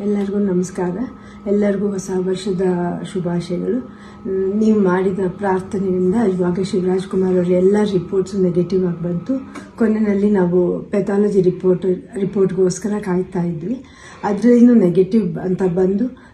ಎಲ್ಲರಿಗೂ ನಮಸ್ಕಾರ. ಎಲ್ಲರಿಗೂ ಹೊಸ ವರ್ಷದ ಶುಭಾಶಯಗಳು. ನೀವು ಮಾಡಿದ ಪ್ರಾರ್ಥನೆಯಿಂದ ಇವಾಗ ಶಿವರಾಜ್ ಕುಮಾರ್ ಅವರ ಎಲ್ಲ ರಿಪೋರ್ಟ್ಸು ನೆಗೆಟಿವ್ ಆಗಿ ಬಂತು. ಕೊನೆಯಲ್ಲಿ ನಾವು ಪೆಥಾಲಜಿ ರಿಪೋರ್ಟ್ ರಿಪೋರ್ಟ್ಗೋಸ್ಕರ ಕಾಯ್ತಾ ಇದ್ವಿ. ಅದರಲ್ಲಿ ನೆಗೆಟಿವ್ ಅಂತ ಬಂದು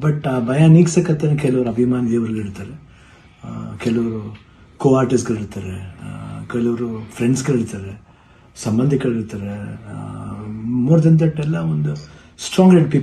ಬಟ್ ಆ ಭಯ ನೀಗ್ಸಕತ್ತೆ ಕೆಲವರು ಅಭಿಮಾನಿ ದೇವರುಗಳು ಇರ್ತಾರೆ. ಆ, ಕೆಲವರು ಕೋ ಆರ್ಟಿಸ್ಟ್ಗಳಿರ್ತಾರೆ ಕೆಲವರು ಫ್ರೆಂಡ್ಸ್ಗಳಿರ್ತಾರೆ ಸಂಬಂಧಿಕರಿರ್ತಾರೆ ಮೋರ್ ದೆನ್ ದಟ್ ಎಲ್ಲ ಒಂದು ಸ್ಟ್ರಾಂಗ್ ಪೀಪಲ್